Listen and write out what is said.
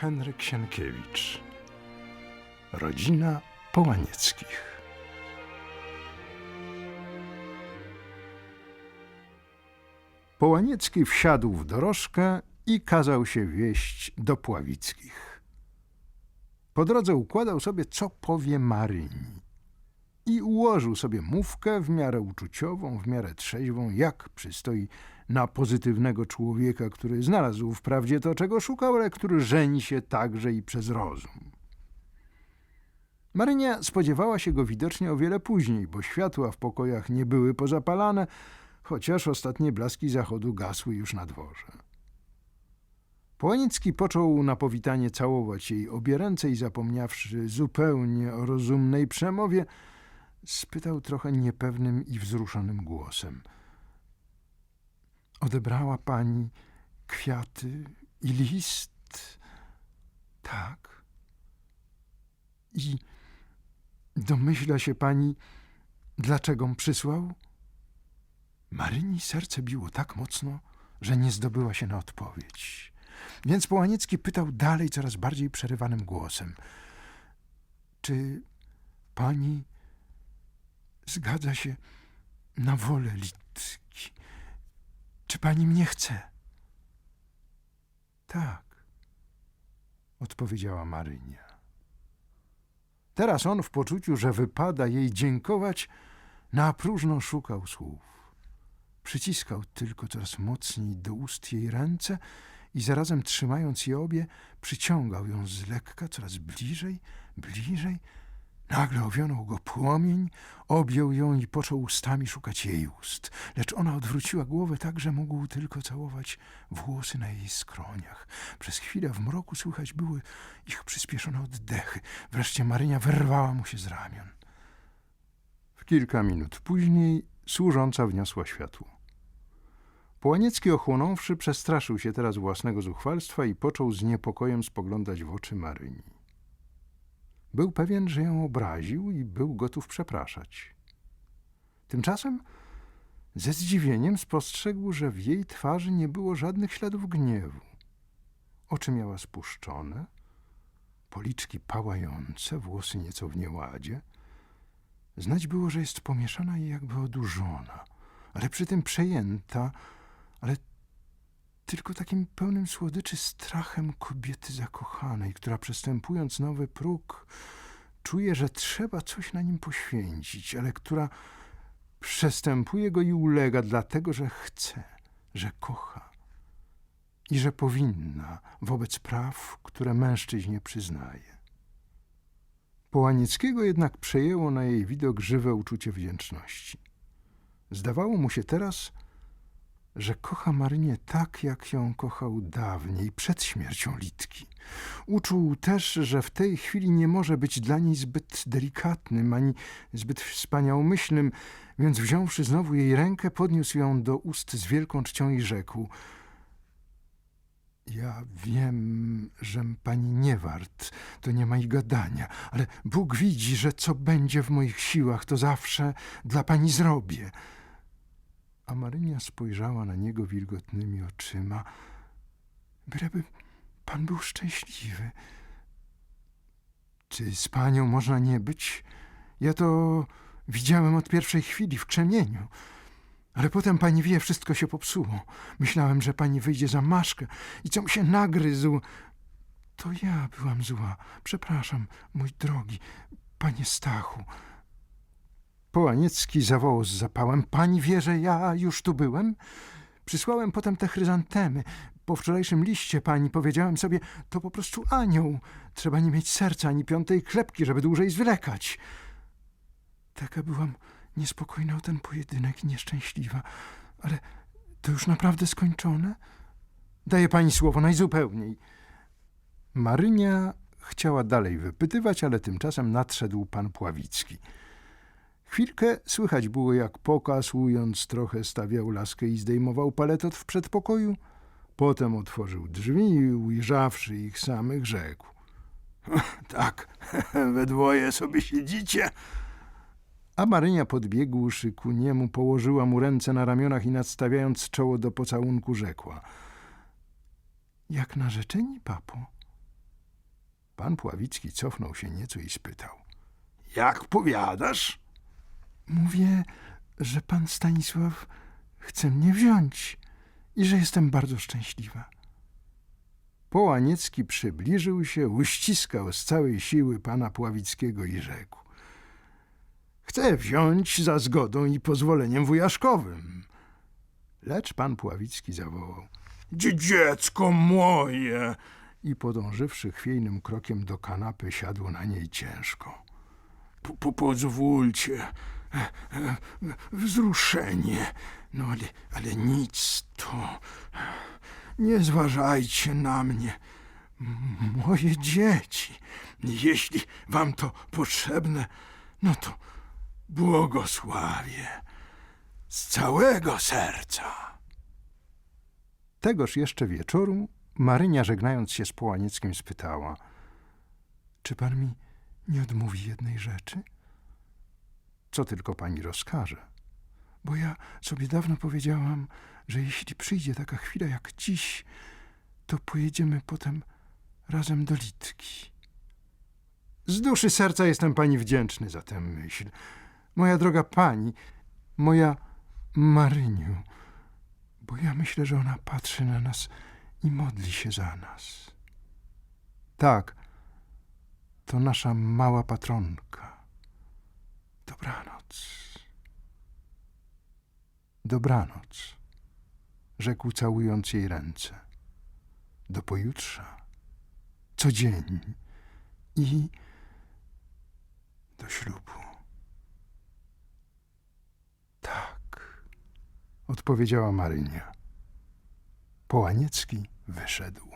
Henryk Sienkiewicz. Rodzina Połanieckich. Połaniecki wsiadł w dorożkę i kazał się wieść do Pławickich. Po drodze układał sobie, co powie Maryni. I ułożył sobie mówkę w miarę uczuciową, w miarę trzeźwą, jak przystoi na pozytywnego człowieka, który znalazł wprawdzie to, czego szukał, ale który żeni się także i przez rozum. Marynia spodziewała się go widocznie o wiele później, bo światła w pokojach nie były pozapalane, chociaż ostatnie blaski zachodu gasły już na dworze. Połanicki począł na powitanie całować jej obie ręce i zapomniawszy zupełnie o rozumnej przemowie, spytał trochę niepewnym i wzruszonym głosem. Odebrała pani kwiaty i list? Tak. I domyśla się pani, dlaczego'm przysłał? Maryni serce biło tak mocno, że nie zdobyła się na odpowiedź. Więc Połaniecki pytał dalej coraz bardziej przerywanym głosem. Czy pani zgadza się na wolę Litki? Czy pani mnie chce? Tak, odpowiedziała Marynia. Teraz on w poczuciu, że wypada jej dziękować, na próżno szukał słów. Przyciskał tylko coraz mocniej do ust jej ręce i zarazem trzymając je obie, przyciągał ją z lekka coraz bliżej, bliżej. Nagle owionął go płomień, objął ją i począł ustami szukać jej ust. Lecz ona odwróciła głowę tak, że mógł tylko całować włosy na jej skroniach. Przez chwilę w mroku słychać były ich przyspieszone oddechy. Wreszcie Marynia wyrwała mu się z ramion. W kilka minut później służąca wniosła światło. Połaniecki ochłonąwszy, przestraszył się teraz własnego zuchwalstwa i począł z niepokojem spoglądać w oczy Maryni. Był pewien, że ją obraził i był gotów przepraszać. Tymczasem ze zdziwieniem spostrzegł, że w jej twarzy nie było żadnych śladów gniewu. Oczy miała spuszczone, policzki pałające, włosy nieco w nieładzie. Znać było, że jest pomieszana i jakby odurzona, ale przy tym przejęta, ale tylko takim pełnym słodyczy strachem kobiety zakochanej, która przestępując nowy próg, czuje, że trzeba coś na nim poświęcić, ale która przestępuje go i ulega, dlatego że chce, że kocha i że powinna wobec praw, które mężczyźnie przyznaje. Połanieckiego jednak przejęło na jej widok żywe uczucie wdzięczności. Zdawało mu się teraz, że kocha Marynię tak, jak ją kochał dawniej, przed śmiercią Litki. Uczuł też, że w tej chwili nie może być dla niej zbyt delikatnym, ani zbyt wspaniałomyślnym, więc wziąwszy znowu jej rękę, podniósł ją do ust z wielką czcią i rzekł ja wiem, żem pani nie wart, to nie ma i gadania, ale Bóg widzi, że co będzie w moich siłach, to zawsze dla pani zrobię. A Marynia spojrzała na niego wilgotnymi oczyma. Byleby pan był szczęśliwy. Czy z panią można nie być? Ja to widziałem od pierwszej chwili w krzemieniu. Ale potem pani wie, wszystko się popsuło. Myślałem, że pani wyjdzie za maszkę i co mi się nagryzł. To ja byłam zła. Przepraszam, mój drogi, panie Stachu. Połaniecki zawołał z zapałem. Pani wie, że ja już tu byłem? Przysłałem potem te chryzantemy. Po wczorajszym liście pani powiedziałem sobie, to po prostu anioł. Trzeba nie mieć serca ani piątej klepki, żeby dłużej zwlekać. Taka byłam niespokojna o ten pojedynek i nieszczęśliwa. Ale to już naprawdę skończone? Daję pani słowo najzupełniej. Marynia chciała dalej wypytywać, ale tymczasem nadszedł pan Pławicki. Chwilkę słychać było, jak pokasując trochę stawiał laskę i zdejmował paletot w przedpokoju. Potem otworzył drzwi i ujrzawszy ich samych, rzekł. Tak, we dwoje sobie siedzicie. A Marynia podbiegłszy ku niemu, położyła mu ręce na ramionach i nadstawiając czoło do pocałunku, rzekła. Jak narzeczeni, papo? Pan Pławicki cofnął się nieco i spytał. Jak powiadasz? Mówię, że pan Stanisław chce mnie wziąć i że jestem bardzo szczęśliwa. Połaniecki przybliżył się, uściskał z całej siły pana Pławickiego i rzekł. Chcę wziąć za zgodą i pozwoleniem wujaszkowym. Lecz pan Pławicki zawołał. Dziecko moje! I podążywszy chwiejnym krokiem do kanapy, siadł na niej ciężko. Po, po, pozwólcie, wzruszenie, no ale, ale nic to. Nie zważajcie na mnie. Moje dzieci, jeśli wam to potrzebne, no to błogosławię z całego serca. Tegoż jeszcze wieczoru Marynia, żegnając się z Połanieckim, spytała: Czy pan mi nie odmówi jednej rzeczy? Co tylko pani rozkaże. Bo ja sobie dawno powiedziałam, że jeśli przyjdzie taka chwila jak dziś, to pojedziemy potem razem do Litki. Z duszy serca jestem pani wdzięczny za tę myśl. Moja droga pani, moja Maryniu, bo ja myślę, że ona patrzy na nas i modli się za nas. Tak, to nasza mała patronka. Dobranoc. Dobranoc, rzekł całując jej ręce. Do pojutrza, co dzień i do ślubu. Tak, odpowiedziała Marynia. Połaniecki wyszedł.